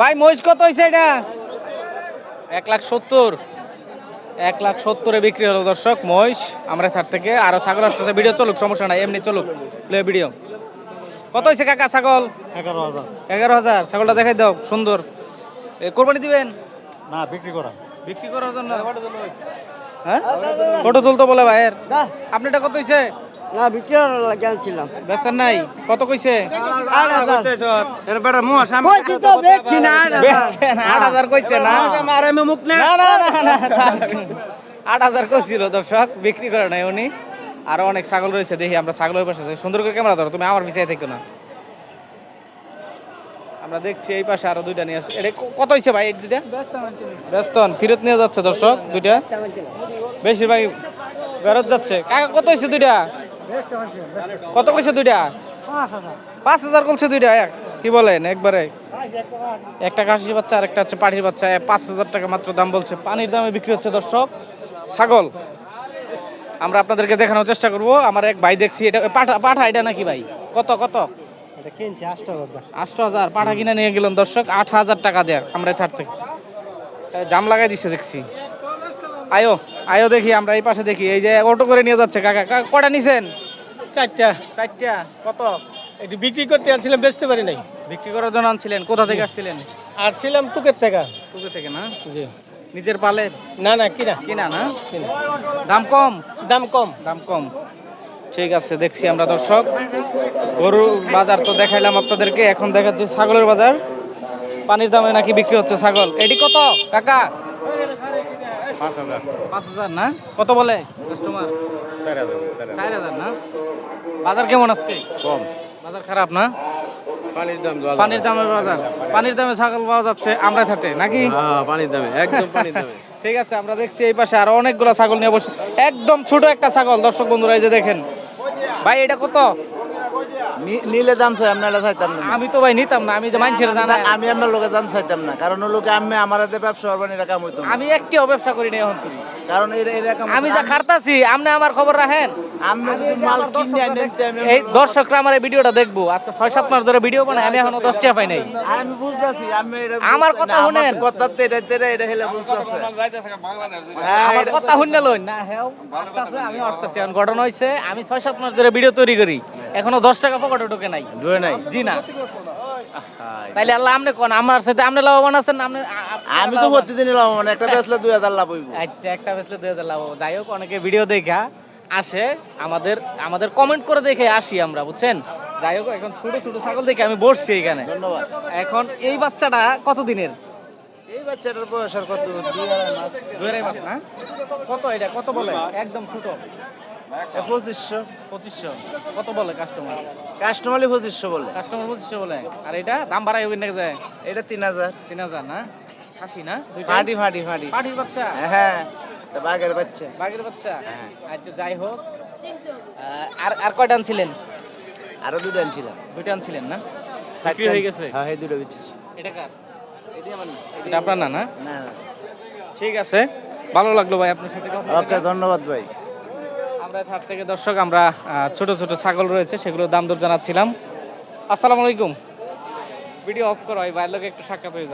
ভাই মহিষ কত হয়েছে এটা? এক লাখ সত্তর। এক লাখ সত্তরে বিক্রি হলো দর্শক মহিষ। আমরা থার থেকে আরও ছাগল আসতেছে ভিডিও চলুক সমস্যা নাই এমনি চলুক। লে ভিডিও। কত হয়েছে কাকা ছাগল? এগারো হাজার। এগারো হাজার। ছাগলটা দেখাই দাও সুন্দর। এ, কোরবানি দিবেন? না বিক্রি করা। বিক্রি করার জন্য? হ্যাঁ? ফটো তুলতে বলে ভাইয়ের। আপনি এটা কত হয়েছে না বিক্রি আনছিলাম। নাই? কত কইছে? আট হাজার। এর বেটা মুয়া সামনে কইছি তো বেচছি না আট হাজার কইছে না? আর আমি মুখ না। না না না। আট হাজার কইছিল দর্শক বিক্রি করে নাই উনি। আরও অনেক ছাগল রয়েছে দেখি আমরা ছাগলের পাশে সুন্দর করে ক্যামেরা ধরো তুমি আমার পিছিয়ে থেকো না। আমরা দেখছি এই পাশে আরও দুইটা নিয়ে আসছে এটা কত হয়েছে ভাই দুইটা? ব্যস্ত ফিরত নিয়ে যাচ্ছে দর্শক দুইটা। বেশিরভাগ ফেরত যাচ্ছে। কাকা কত হয়েছে দুইটা? কত কইছে দুইটা? পাঁচ হাজার। বলছে দুইটা এক। কি বলেন একবারে? একটা কাশি বাচ্চা আর একটা হচ্ছে পাটির বাচ্চা। পাঁচ হাজার টাকা মাত্র দাম বলছে। পানির দামে বিক্রি হচ্ছে দর্শক ছাগল। আমরা আপনাদেরকে দেখানোর চেষ্টা করব। আমার এক ভাই দেখছি এটা পাঠা পাঠা এটা নাকি ভাই? কত কত? আষ্ট হাজার। পাঠা কিনে নিয়ে গেলাম দর্শক আট হাজার টাকা দেয়। আমরা থার থেকে জাম লাগাই দিছে দেখছি। আয়ো আয়ো দেখি আমরা এই পাশে দেখি। এই যে অটো করে নিয়ে যাচ্ছে কাকা। কটা নিছেন? চারটা। চারটা। কত? একটু বিক্রি করতে আনছিলাম বেচতে পারি নাই। বিক্রি করার জন্য আনছিলেন? কোথা থেকে আসছিলেন? আর ছিলাম টুকের টাকা টুকে থেকে না? জি। নিজের পালে না না কিনা। কিনা না? দাম কম? দাম কম। দাম কম। ঠিক আছে দেখছি আমরা দর্শক। গরু বাজার তো দেখাইলাম আপনাদেরকে। এখন দেখাচ্ছি ছাগলের বাজার। পানির দামে নাকি বিক্রি হচ্ছে ছাগল। এটি কত? কাকা? পাঁচ হাজার। পাঁচ হাজার না? কত বলে কাস্টমার চার হাজার চার চার হাজার না? বাজার কেমন আজকে? কম। বাজার খারাপ না? পানির দাম পানির দামে বাজার পানির দামে ছাগল পাওয়া যাচ্ছে আমরা থাটে নাকি? পানির দামে একদম পানির দামে। ঠিক আছে আমরা দেখছি এই পাশে আরও অনেকগুলো ছাগল নিয়ে বসে একদম ছোট একটা ছাগল। দর্শক বন্ধুরা এই যে দেখেন। ভাই এটা কত? নিলে দাম চাই আপনারা চাইতাম না। আমি তো ভাই নিতাম না আমি যে মানুষের জানা আমি আপনার লোকের দাম চাইতাম না কারণ ও লোকে আমি আমার হাতে ব্যবসা করবেন এটা কাম হইতো আমি একটিও ব্যবসা করি না এখন তুই। কারণ কাম আমি যা খারতাছি আপনি আমার খবর রাখেন। আমি মাল কিনে আনি এই দর্শকরা আমার এই ভিডিওটা দেখব। আজকে ছয় সাত মাস ধরে ভিডিও বানাই আমি এখনও দশটা পাই নাই। আমি বুঝতেছি আমি এটা আমার কথা শুনেন। কথা তো এটা এটা এটা হেলে বুঝতেছে। হ্যাঁ, আমার কথা শুনে লই না হ্যাঁ আমি আসতেছি এখন ঘটনা হয়েছে আমি ছয় সাত মাস ধরে ভিডিও তৈরি করি। এখনও দশ টাকা পকেটে ঢোকে নাই। ধরে নাই? জি না। তাইলে আল্লাহ আপনি কোন আমার সাথে আপনি লাভবান আছেন আপনি আমি তো লাভবান। প্রতিদিনই লাভ মানে একটা বেচলে দুই হাজার লাভ হইব। আচ্ছা একটা বেসলে দুই হাজার লাভ হবে। যাই হোক অনেকে ভিডিও দেখা আসে আমাদের আমাদের কমেন্ট করে দেখে আসি আমরা বুঝছেন? যাই হোক এখন ছোট ছোট ছাগল দেখে আমি বসছি এখানে। ধন্যবাদ। এখন এই বাচ্চাটা কত দিনের এই বাচ্চাটার বয়স আর কত? দুই আড়াই মাস। দুই আড়াই মাস না? কত এটা? কত বলে? একদম ছোট। পঁচিশশো। পঁচিশশো। কত বলে কাস্টমার কাস্টমারই পঁচিশশো বলে। কাস্টমার পঁচিশশো বলে। আর এটা দাম বাড়াই হবে নাকি যায়? এটা তিন হাজার। তিন হাজার না? খাসি না? ফাটি ফাটি ফাটি। পাটির বাচ্চা? হ্যাঁ বাঘের বাচ্চা। বাঘের বাচ্চা? হ্যাঁ। আচ্ছা যাই হোক। আহ, আর আর কয়টা আনছিলেন? আরও দুটো আনছিলাম। দুইটা আনছিলেন না? বিক্রি হয়ে গেছে? হ্যাঁ এই দুটো বেচেছি। এটা কার? এটি আমার না। এটা আপনার না না? না ঠিক আছে। ভালো লাগল ভাই আপনার সাথে কথা ওকে ধন্যবাদ ভাই। আমরা থার থেকে দর্শক, আমরা ছোট ছোট ছাগল রয়েছে, সেগুলোর দাম দর জানাচ্ছিলাম আসসালামু আলাইকুম ভিডিও অফ করো ভাই ভাইয়ের লোক একটু সাক্ষাৎ হয়ে।